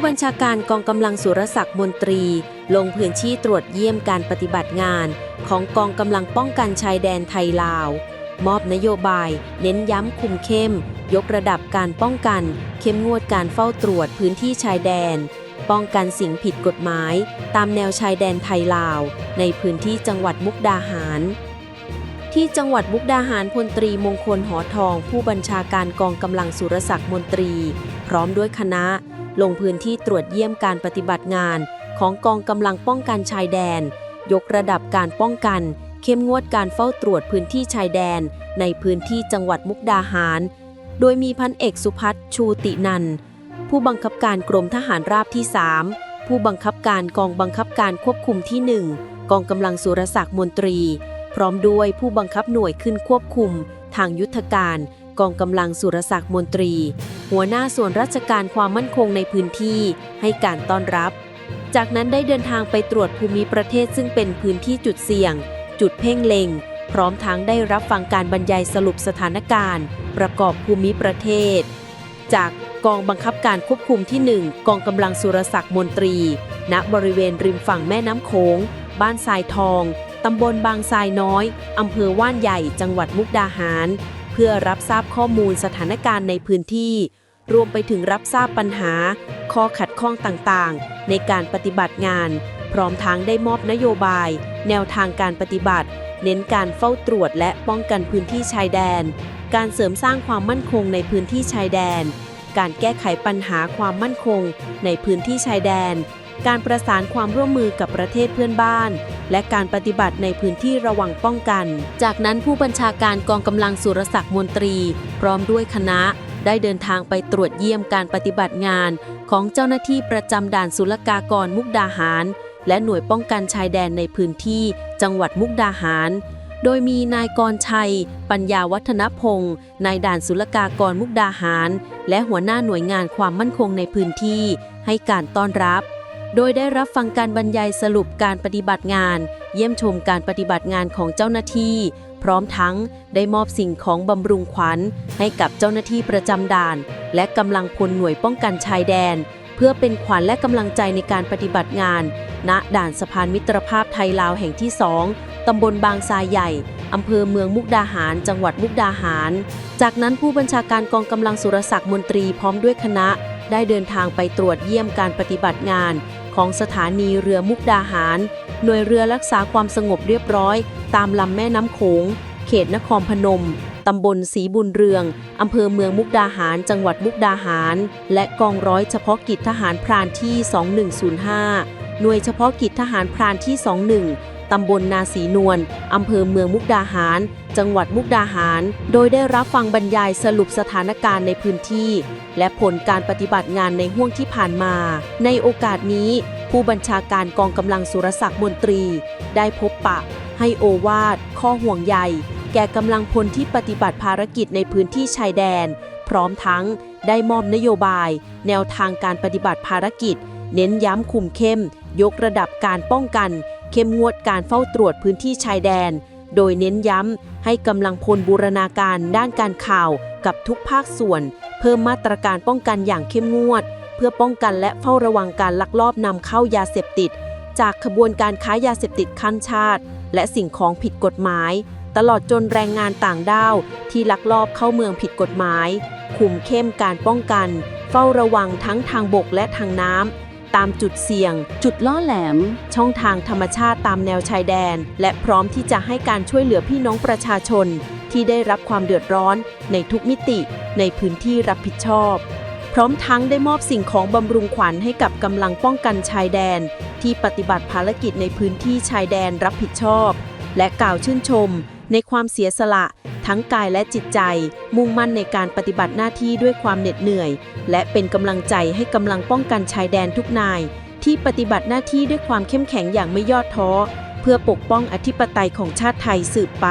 ผู้บัญชาการกองกำลังสุรศักดิ์มนตรี ลงพื้นที่ตรวจเยี่ยมการปฏิบัติงาน ของกองกำลังป้องกันชายแดนไทยลาว มอบนโยบาย เน้นย้ำคุมเข้ม ยกระดับการป้องกัน เข้มงวดการเฝ้าตรวจพื้นที่ชายแดน ป้องกันสิ่งผิดกฎหมาย ตามแนวชายแดนไทยลาว ในพื้นที่จังหวัดมุกดาหารที่จังหวัดมุกดาหารพลตรีมงคลหอทอง ผู้บัญชาการกองกำลังสุรศักดิ์มนตรี พร้อมด้วยคณะ ลงพื้นที่ตรวจเยี่ยมการปฏิบัติงาน ของกองกำลังป้องกันชายแดน ยกระดับการป้องกัน เข้มงวดการเฝ้าตรวจพื้นที่ชายแดน ในพื้นที่จังหวัดมุกดาหาร โดยมีพันเอกสุพัฒชูตินัน ผู้บังคับการกรมทหารราบที่ 3 ผู้บังคับการกองบังคับการควบคุมที่ 1 กองกำลังสุรศักดิ์มนตรี พร้อมด้วยผู้บังคับหน่วยขึ้นควบคุม ทางยุทธการ กองกำลังสุรศักดิ์มนตรี หัวหน้าส่วนราชการความมั่นคงในพื้นที่ให้การต้อนรับ จากนั้นได้เดินทางไปตรวจภูมิประเทศซึ่งเป็นพื้นที่จุดเสี่ยง จุดเพ่งเล็ง พร้อมทั้งได้รับฟังการบรรยายสรุปสถานการณ์ ประกอบภูมิประเทศ จากกองบังคับการควบคุมที่ 1 กองกำลังสุรศักดิ์มนตรี ณ บริเวณริมฝั่งแม่น้ำโขง บ้านทรายทอง ตำบลบางทรายน้อย อำเภอว่านใหญ่ จังหวัดมุกดาหาร พื่อรับทราบข้อมูลสถานการณ์ในพื้นที่ รวมไปถึงรับทราบปัญหา ข้อขัดข้องต่างๆ ในการปฏิบัติงาน พร้อมทั้งได้มอบนโยบาย แนวทางการปฏิบัติ เน้นการเฝ้าตรวจและป้องกันพื้นที่ชายแดน การเสริมสร้างความมั่นคงในพื้นที่ชายแดน การแก้ไขปัญหาความมั่นคงในพื้นที่ชายแดน การประสานความร่วมมือกับประเทศเพื่อนบ้าน และการปฏิบัติในพื้นที่ระวังป้องกัน จากนั้นผู้บัญชาการกองกำลังสุรศักดิ์มนตรี พร้อมด้วยคณะ ได้เดินทางไปตรวจเยี่ยมการปฏิบัติงาน ของเจ้าหน้าที่ประจำด่านศุลกากรมุกดาหาร และหน่วยป้องกันชายแดนในพื้นที่ จังหวัดมุกดาหาร โดยมีนายกรชัย ปัญญาวัฒนพงศ์นายด่านศุลกากรมุกดาหาร และหัวหน้าหน่วยงานความมั่นคงในพื้นที่ ให้การต้อนรับ โดยได้รับฟังการบรรยายสรุปการปฏิบัติงาน เยี่ยมชมการปฏิบัติงานของเจ้าหน้าที่ พร้อมทั้งได้มอบสิ่งของบำรุงขวัญ ให้กับเจ้าหน้าที่ประจำด่าน และกำลังพลหน่วยป้องกันชายแดน เพื่อเป็นขวัญและกำลังใจในการปฏิบัติงาน ณด่านสะพานมิตรภาพไทยลาวแห่งที่2ตำบลบางทรายใหญ่อำเภอเมืองมุกดาหาร จังหวัดมุกดาหาร จากนั้นผู้บัญชาการกองกำลังสุรศักดิ์มนตรีพร้อมด้วยคณะ ได้เดินทางไปตรวจเยี่ยมการปฏิบัติงาน ของสถานีเรือมุกดาหาร หน่วยเรือรักษาความสงบเรียบร้อย ตามลำแม่น้ำโขง เขตนครพนมตำบลศรีบุญเรือง อำเภอเมืองมุกดาหาร จังหวัดมุกดาหาร และกองร้อยเฉพาะกิจทหารพรานที่ 2105 หน่วยเฉพาะกิจทหารพรานที่ 21 ตำบลนาสีนวล อำเภอเมืองมุกดาหาร จังหวัดมุกดาหาร โดยได้รับฟังบรรยายสรุปสถานการณ์ในพื้นที่ และผลการปฏิบัติงานในห่วงที่ผ่านมา ในโอกาสนี้ ผู้บัญชาการกองกำลังสุรศักดิ์มนตรี ได้พบปะ ให้โอวาทข้อห่วงใย แก่กำลังพลที่ปฏิบัติภารกิจในพื้นที่ชายแดน พร้อมทั้งได้มอบนโยบาย แนวทางการปฏิบัติภารกิจ เน้นย้ำคุมเข้ม ยกระดับการป้องกัน เข้มงวดการเฝ้าตรวจพื้นที่ชายแดน โดยเน้นย้ำให้กำลังพลบูรณาการด้านการข่าวกับทุกภาคส่วน เพิ่มมาตรการป้องกันอย่างเข้มงวด เพื่อป้องกันและเฝ้าระวังการลักลอบนำเข้ายาเสพติด จากขบวนการค้ายาเสพติดขั้นชาติ และสิ่งของผิดกฎหมาย ตลอดจนแรงงานต่างด้าวที่ลักลอบเข้าเมืองผิดกฎหมาย คุมเข้มการป้องกัน เฝ้าระวังทั้งทางบกและทางน้ำ ตามจุดเสี่ยง จุดล่อแหลม ช่องทางธรรมชาติตามแนวชายแดน และพร้อมที่จะให้การช่วยเหลือพี่น้องประชาชน ที่ได้รับความเดือดร้อน ในทุกมิติในพื้นที่รับผิดชอบ พร้อมทั้งได้มอบสิ่งของบำรุงขวัญให้กับกำลังป้องกันชายแดน ที่ปฏิบัติภารกิจในพื้นที่ชายแดนรับผิดชอบ และกล่าวชื่นชม ในความเสียสละ ทั้งกายและจิตใจ มุ่งมั่นในการปฏิบัติหน้าที่ด้วยความเหน็ดเหนื่อย และเป็นกำลังใจให้กำลังป้องกันชายแดนทุกนาย ที่ปฏิบัติหน้าที่ด้วยความเข้มแข็งอย่างไม่ย่อท้อ เพื่อปกป้องอธิปไตยของชาติไทยสืบไป